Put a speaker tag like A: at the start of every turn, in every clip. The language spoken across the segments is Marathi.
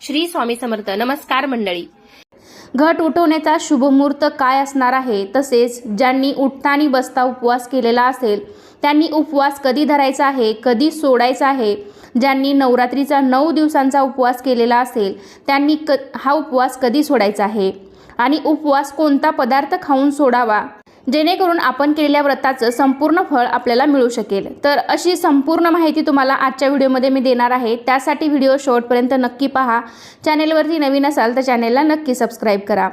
A: श्री स्वामी समर्थ. नमस्कार मंडळी.
B: घट उठवण्याचा शुभमुहूर्त काय असणार आहे? तसेच ज्यांनी उठताना बसता उपवास केलेला असेल त्यांनी उपवास कधी धरायचा आहे? कधी सोडायचा आहे? ज्यांनी नवरात्रीचा नऊ दिवसांचा उपवास केलेला असेल त्यांनी क हा उपवास कधी सोडायचा आहे? आणि उपवास कोणता पदार्थ खाऊन सोडावा? जेणेकरून आपण केलेल्या व्रताचं संपूर्ण फळ आपल्याला मिळू शकेल. तर अशी संपूर्ण माहिती तुम्हाला आजच्या व्हिडिओमध्ये मी देणार आहे. त्यासाठी व्हिडिओ शेवटपर्यंत नक्की पहा. चॅनेलवरती नवीन असाल तर चॅनेलला नक्की सबस्क्राईब करा.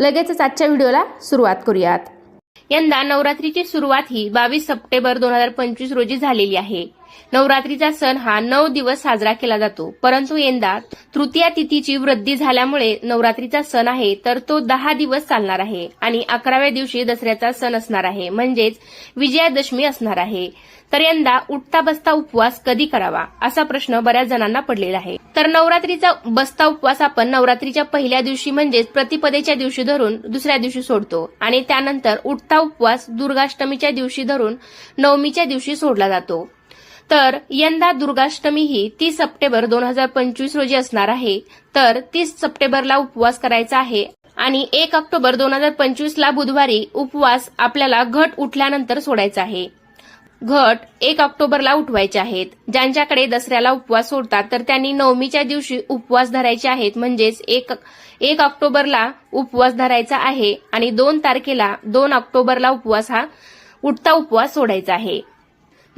B: लगेचच आजच्या व्हिडिओला सुरुवात करूयात.
A: यंदा नवरात्रीची सुरुवात ही बावीस सप्टेंबर दोन हजार पंचवीस रोजी झालेली आहे. नवरात्रीचा सण हा नऊ दिवस साजरा केला जातो. परंतु यंदा तृतीया तिथीची वृद्धी झाल्यामुळे नवरात्रीचा सण आहे तर तो दहा दिवस चालणार आहे आणि अकराव्या दिवशी दसऱ्याचा सण असणार आहे म्हणजेच विजयादशमी असणार आहे. तर यंदा उठता बसता उपवास कधी करावा असा प्रश्न बऱ्याच जणांना पडलेला आहे. तर नवरात्रीचा बसता उपवास आपण नवरात्रीच्या पहिल्या दिवशी म्हणजेच प्रतिपदेच्या दिवशी धरून दुसऱ्या दिवशी सोडतो आणि त्यानंतर उठता उपवास दुर्गाष्टमीच्या दिवशी धरून नवमीच्या दिवशी सोडला जातो. तर यंदा दुर्गाष्टमी ही तीस सप्टेंबर दोन हजार पंचवीस रोजी असणार आहे. तर तीस सप्टेंबरला उपवास करायचा आहे आणि एक ऑक्टोबर दोन हजार पंचवीसला बुधवारी उपवास आपल्याला घट उठल्यानंतर सोडायचा आहे. घट एक ऑक्टोबरला उठवायचे आहेत. ज्यांच्याकडे दसऱ्याला उपवास सोडतात तर त्यांनी नवमीच्या दिवशी उपवास धरायचे आहेत. म्हणजेच एक एक ऑक्टोबरला उपवास धरायचा आहे आणि दोन तारखेला दोन ऑक्टोबरला उपवास हा उठता उपवास सोडायचा आहे.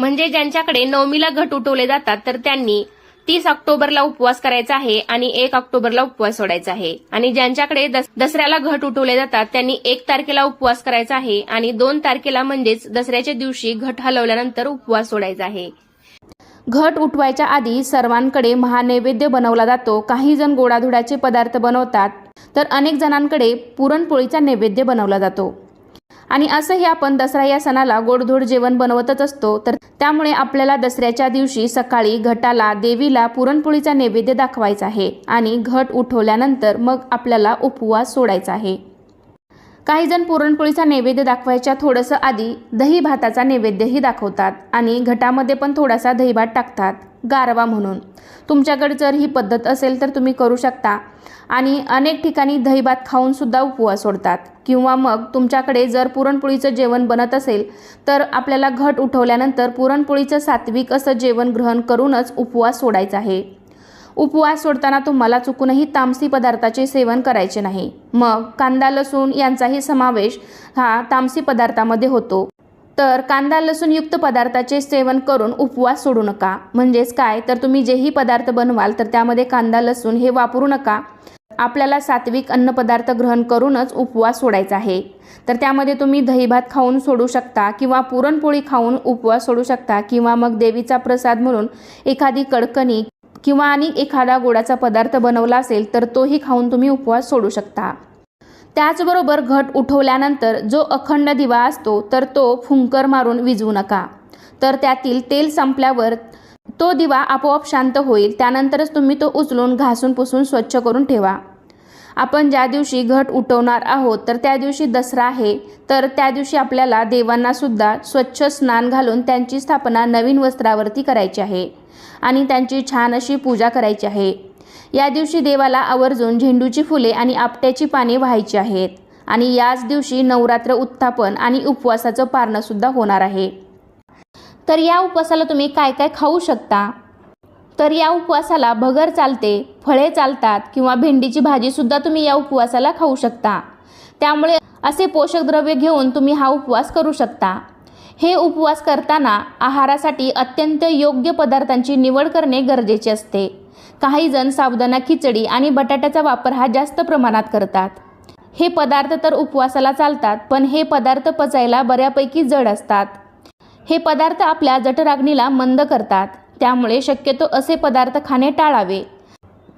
A: म्हणजे ज्यांच्याकडे नवमीला घट उठवले जातात तर त्यांनी तीस ऑक्टोबरला उपवास करायचा आहे आणि एक ऑक्टोबरला उपवास सोडायचा आहे. आणि ज्यांच्याकडे दस- दसऱ्याला घट उठवले जातात त्यांनी एक तारखेला उपवास करायचा आहे आणि दोन तारखेला म्हणजेच दसऱ्याच्या दिवशी घट हलवल्यानंतर उपवास सोडायचा आहे.
B: घट उठवायच्या आधी सर्वांकडे महानैवेद्य बनवला जातो. काही जण गोडाधुडाचे पदार्थ बनवतात तर अनेक जणांकडे पुरणपोळीचा नैवेद्य बनवला जातो. आणि असंही आपण दसरा या सणाला गोडधोड जेवण बनवतच असतो. तर त्यामुळे आपल्याला दसऱ्याच्या दिवशी सकाळी घटाला देवीला पुरणपोळीचा नैवेद्य दाखवायचा आहे आणि घट उठवल्यानंतर मग आपल्याला उपवास सोडायचा आहे. काही जण पुरणपोळीचा नैवेद्य दाखवायच्या थोडंसं आधी दही भाताचा नैवेद्यही दाखवतात आणि घटामध्ये पण थोडासा दहीभात टाकतात गारवा म्हणून. तुमच्याकडे जर ही पद्धत असेल तर तुम्ही करू शकता आणि अनेक ठिकाणी दहीभात खाऊनसुद्धा उपवास सोडतात. किंवा मग तुमच्याकडे जर पुरणपोळीचं जेवण बनत असेल तर आपल्याला घट उठवल्यानंतर पुरणपोळीचं सात्विक असं जेवण ग्रहण करूनच उपवास सोडायचा आहे. उपवास सोडताना तुम्हाला चुकूनही तामसी पदार्थाचे सेवन करायचे नाही. मग कांदा लसूण यांचाही समावेश हा तामसी पदार्थामध्ये होतो. तर कांदा लसूण युक्त पदार्थाचे सेवन करून उपवास सोडू नका. म्हणजेच काय? तर तुम्ही जेही पदार्थ बनवाल तर त्यामध्ये कांदा लसूण हे वापरू नका. आपल्याला सात्विक अन्नपदार्थ ग्रहण करूनच उपवास सोडायचा आहे. तर त्यामध्ये तुम्ही दहीभात खाऊन सोडू शकता किंवा पुरणपोळी खाऊन उपवास सोडू शकता किंवा मग देवीचा प्रसाद म्हणून एखादी कडकणी किंवा आणि एखादा गोडाचा पदार्थ बनवला असेल तर तोही खाऊन तुम्ही उपवास सोडू शकता. त्याचबरोबर घट उठवल्यानंतर जो अखंड दिवा असतो तर तो फुंकर मारून विजवू नका. तर त्यातील तेल संपल्यावर तो दिवा आपोआप शांत होईल त्यानंतरच तुम्ही तो उचलून घासून पुसून स्वच्छ करून ठेवा. आपण ज्या दिवशी घट उठवणार आहोत तर त्या दिवशी दसरा आहे तर त्या दिवशी आपल्याला देवांनासुद्धा स्वच्छ स्नान घालून त्यांची स्थापना नवीन वस्त्रावरती करायची आहे. आणि त्यांची छान अशी पूजा करायची आहे. या दिवशी देवाला आवर्जून झेंडूची फुले आणि आपट्याची पाने व्हायची आहेत आणि याच दिवशी नवरात्र उत्थापन आणि उपवासाचं पारणंसुद्धा होणार आहे. तर या उपवासाला तुम्ही काय काय खाऊ शकता? तर या उपवासाला भगर चालते फळे चालतात किंवा भेंडीची भाजीसुद्धा तुम्ही या उपवासाला खाऊ शकता. त्यामुळे असे पोषक द्रव्य घेऊन तुम्ही हा उपवास करू शकता. हे उपवास करताना आहारासाठी अत्यंत योग्य पदार्थांची निवड करणे गरजेचे असते. काही जण साबुदाणा खिचडी आणि बटाट्याचा वापर हा जास्त प्रमाणात करतात. हे पदार्थ तर उपवासाला चालतात पण हे पदार्थ पचायला बऱ्यापैकी जड असतात. हे पदार्थ आपल्या जठराग्नीला मंद करतात त्यामुळे शक्यतो असे पदार्थ खाणे टाळावे.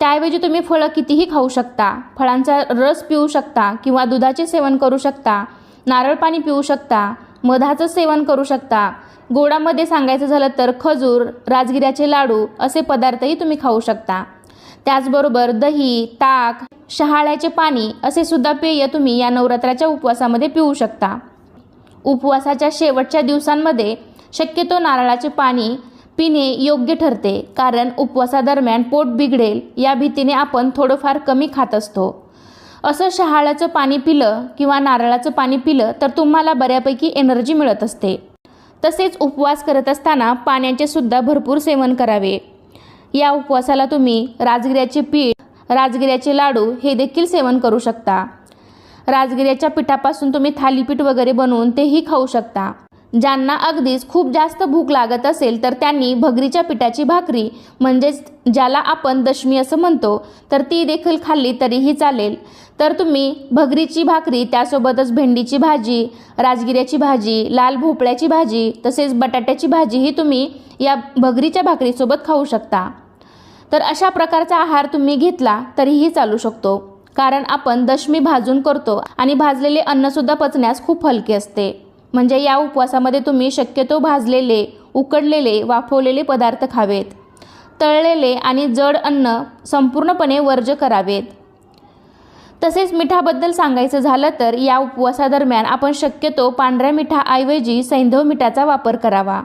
B: त्याऐवजी तुम्ही फळं कितीही खाऊ शकता फळांचा रस पिऊ शकता किंवा दुधाचे सेवन करू शकता नारळ पाणी पिऊ शकता मधाचं सेवन करू शकता. गोडामध्ये सांगायचं झालं तर खजूर राजगिऱ्याचे लाडू असे पदार्थही तुम्ही खाऊ शकता. त्याचबरोबर दही ताक शहाळ्याचे पाणी असे सुद्धा पेय तुम्ही या नवरात्राच्या उपवासामध्ये पिऊ शकता. उपवासाच्या शेवटच्या दिवसांमध्ये शक्यतो नारळाचे पाणी पिणे योग्य ठरते कारण उपवासादरम्यान पोट बिघडेल या भीतीने आपण थोडंफार कमी खात असतो. असं शहाळ्याचं पाणी पिलं किंवा नारळाचं पाणी पिलं तर तुम्हाला बऱ्यापैकी एनर्जी मिळत असते. तसेच उपवास करत असताना पाण्याचे सुद्धा भरपूर सेवन करावे. या उपवासाला तुम्ही राजगिऱ्याचे पीठ राजगिऱ्याचे लाडू हे देखील सेवन करू शकता. राजगिऱ्याच्या पिठापासून तुम्ही थालीपीठ वगैरे बनवून तेही खाऊ शकता. ज्यांना अगदीच खूप जास्त भूक लागत असेल तर त्यांनी भगरीच्या पिठाची भाकरी म्हणजेच ज्याला आपण दशमी असं म्हणतो तर ती देखील खाल्ली तरीही चालेल. तर तुम्ही भगरीची भाकरी त्यासोबतच भेंडीची भाजी राजगिऱ्याची भाजी लाल भोपळ्याची भाजी तसेच बटाट्याची भाजी ही तुम्ही या भगरीच्या भाकरीसोबत खाऊ शकता. तर अशा प्रकारचा आहार तुम्ही घेतला तरीही चालू शकतो कारण आपण दशमी भाजून करतो आणि भाजलेले अन्नसुद्धा पचण्यास खूप हलके असते. म्हणजे या उपवासामध्ये तुम्ही शक्यतो भाजलेले उकडलेले वाफवलेले पदार्थ खावेत. तळलेले आणि जड अन्न संपूर्णपणे वर्ज करावेत. तसेच मिठाबद्दल सांगायचं झालं तर या उपवासादरम्यान आपण शक्यतो पांढऱ्या मिठाऐवजी सैंधव मिठाचा वापर करावा.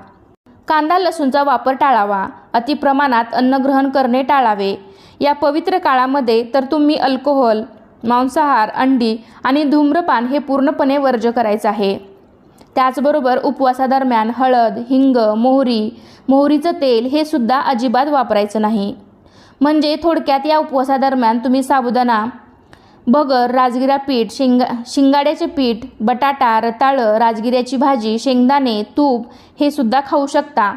B: कांदा लसूणचा वापर टाळावा. अतिप्रमाणात अन्न ग्रहण करणे टाळावे. या पवित्र काळामध्ये तर तुम्ही अल्कोहोल मांसाहार अंडी आणि धूम्रपान हे पूर्णपणे वर्ज करायचं आहे. त्याचबरोबर उपवासादरम्यान हळद हिंग मोहरी मोहरीचं तेल हे सुद्धा अजिबात वापरायचं नाही. म्हणजे थोडक्यात या उपवासादरम्यान तुम्ही साबुदाणा बगर राजगिरा पीठ शेंगा शिंगाड्याचे पीठ बटाटा रताळं राजगिऱ्याची भाजी शेंगदाणे तूप हे सुद्धा खाऊ शकता.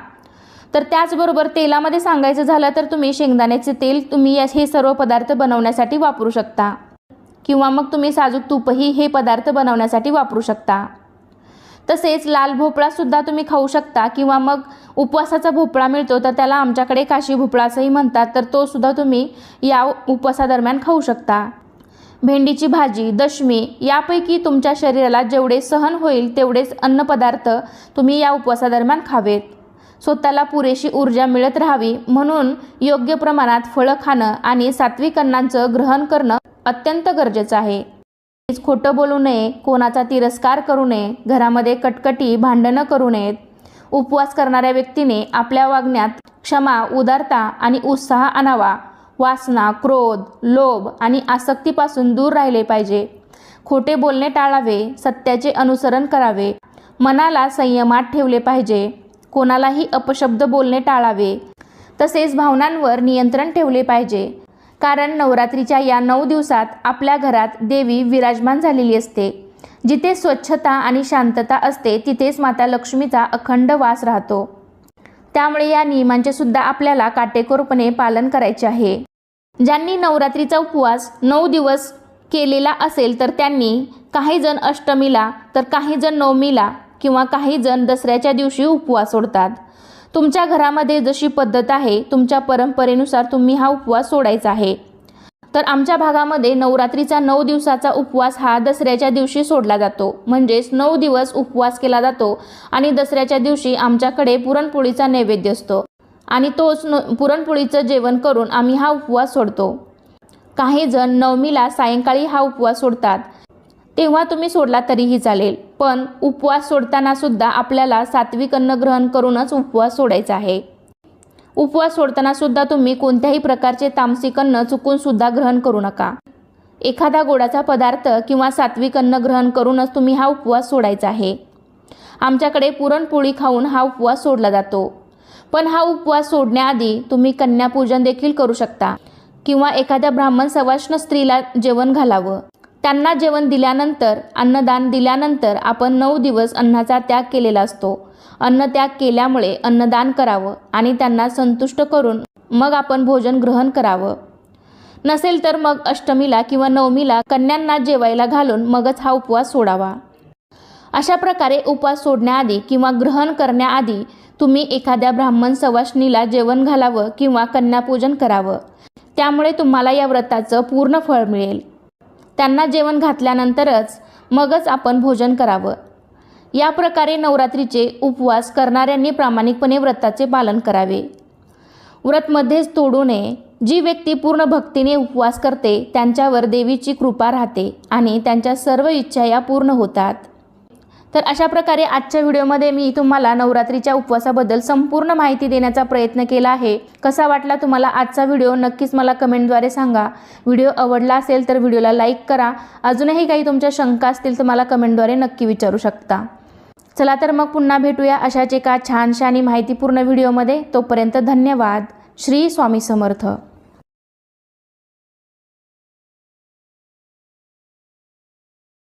B: तर त्याचबरोबर तेलामध्ये सांगायचं झालं तर तुम्ही शेंगदाण्याचे तेल तुम्ही या- हे सर्व पदार्थ बनवण्यासाठी वापरू शकता. किंवा मग तुम्ही साजूक तूपही हे पदार्थ बनवण्यासाठी वापरू शकता. तसेच लाल भोपळासुद्धा तुम्ही खाऊ शकता किंवा मग उपवासाचा भोपळा मिळतो तर त्याला आमच्याकडे काशी भोपळा असंही म्हणतात तर तो सुद्धा तुम्ही या उपवासादरम्यान खाऊ शकता. भेंडीची भाजी दशमी यापैकी तुमच्या शरीराला जेवढे सहन होईल तेवढेच अन्नपदार्थ तुम्ही या उपवासादरम्यान खावेत. स्वतःला पुरेशी ऊर्जा मिळत राहावी म्हणून योग्य प्रमाणात फळं खाणं आणि सात्विक अन्नांचं ग्रहण करणं अत्यंत गरजेचं आहे. खोटं बोलू नये कोणाचा तिरस्कार करू नये घरामध्ये कटकटी भांडणं करू नयेत. उपवास करणाऱ्या व्यक्तीने आपल्या वागण्यात क्षमा उदारता आणि उत्साह आणावा. वासना क्रोध लोभ आणि आसक्तीपासून दूर राहिले पाहिजे. खोटे बोलणे टाळावे सत्याचे अनुसरण करावे. मनाला संयमात ठेवले पाहिजे. कोणालाही अपशब्द बोलणे टाळावे. तसेच भावनांवर नियंत्रण ठेवले पाहिजे. कारण नवरात्रीच्या या नऊ दिवसात आपल्या घरात देवी विराजमान झालेली असते. जिथे स्वच्छता आणि शांतता असते तिथेच माता लक्ष्मीचा अखंड वास राहतो. त्यामुळे या नियमांचे सुद्धा आपल्याला काटेकोरपणे पालन करायचे आहे. ज्यांनी नवरात्रीचा उपवास नऊ दिवस केलेला असेल तर त्यांनी काही जण अष्टमीला तर काही जण नवमीला किंवा काही जण दसऱ्याच्या दिवशी उपवास सोडतात. तुमच्या घरामध्ये जशी पद्धत आहे तुमच्या परंपरेनुसार तुम्ही हा उपवास सोडायचा आहे. तर आमच्या भागामध्ये नवरात्रीचा नऊ दिवसाचा उपवास हा दसऱ्याच्या दिवशी सोडला जातो. म्हणजेच नऊ दिवस उपवास केला जातो आणि दसऱ्याच्या दिवशी आमच्याकडे पुरणपोळीचा नैवेद्य असतो. आणि तोच न पुरणपोळीचं जेवण करून आम्ही हा उपवास सोडतो. काही जण नवमीला सायंकाळी हा उपवास सोडतात. तेव्हा तुम्ही सोडला तरीही चालेल. पण उपवास सोडताना सुद्धा आपल्याला सात्विक अन्न ग्रहण करूनच उपवास सोडायचा आहे. उपवास सोडताना सुद्धा तुम्ही कोणत्याही प्रकारचे तामसिक अन्न चुकून सुद्धा ग्रहण करू नका. एखादा गोडाचा पदार्थ किंवा सात्विक अन्न ग्रहण करूनच तुम्ही हा उपवास सोडायचा आहे. आमच्याकडे पुरणपोळी खाऊन हा उपवास सोडला जातो. पण हा उपवास सोडण्याआधी तुम्ही कन्यापूजन देखील करू शकता किंवा एखाद्या ब्राह्मण सवाष्ण स्त्रीला जेवण घालावं. त्यांना जेवण दिल्यानंतर अन्नदान दिल्यानंतर आपण नऊ दिवस अन्नाचा त्याग केलेला असतो. अन्न त्याग केल्यामुळे अन्नदान करावं आणि त्यांना संतुष्ट करून मग आपण भोजन ग्रहण करावं. नसेल तर मग अष्टमीला किंवा नवमीला कन्यांना जेवायला घालून मगच हा उपवास सोडावा. अशा प्रकारे उपवास सोडण्याआधी किंवा ग्रहण करण्याआधी तुम्ही एखाद्या ब्राह्मण सवाष्णीला जेवण घालावं किंवा कन्यापूजन करावं. त्यामुळे तुम्हाला या व्रताचं पूर्ण फळ मिळेल. त्यांना जेवण घातल्यानंतरच मगच आपण भोजन करावं. या प्रकारे नवरात्रीचे उपवास करणाऱ्यांनी प्रामाणिकपणे व्रताचे पालन करावे. व्रतमध्येच तोडू नये जी व्यक्ती पूर्ण भक्तीने उपवास करते त्यांच्यावर देवीची कृपा राहते आणि त्यांच्या सर्व इच्छा या पूर्ण होतात. तर अशा प्रकारे आजच्या व्हिडिओमध्ये मी तुम्हाला नवरात्रीच्या उपवासाबद्दल संपूर्ण माहिती देण्याचा प्रयत्न केला आहे. कसा वाटला तुम्हाला आजचा व्हिडिओ? नक्कीच मला कमेंटद्वारे सांगा. व्हिडिओ आवडला असेल तर व्हिडिओला लाईक करा. अजूनही काही तुमच्या शंका असतील तर मला कमेंटद्वारे नक्की विचारू शकता. चला तर मग पुन्हा भेटूया अशाच एका छानशा आणि माहितीपूर्ण व्हिडिओमध्ये. तोपर्यंत धन्यवाद. श्री स्वामी समर्थ.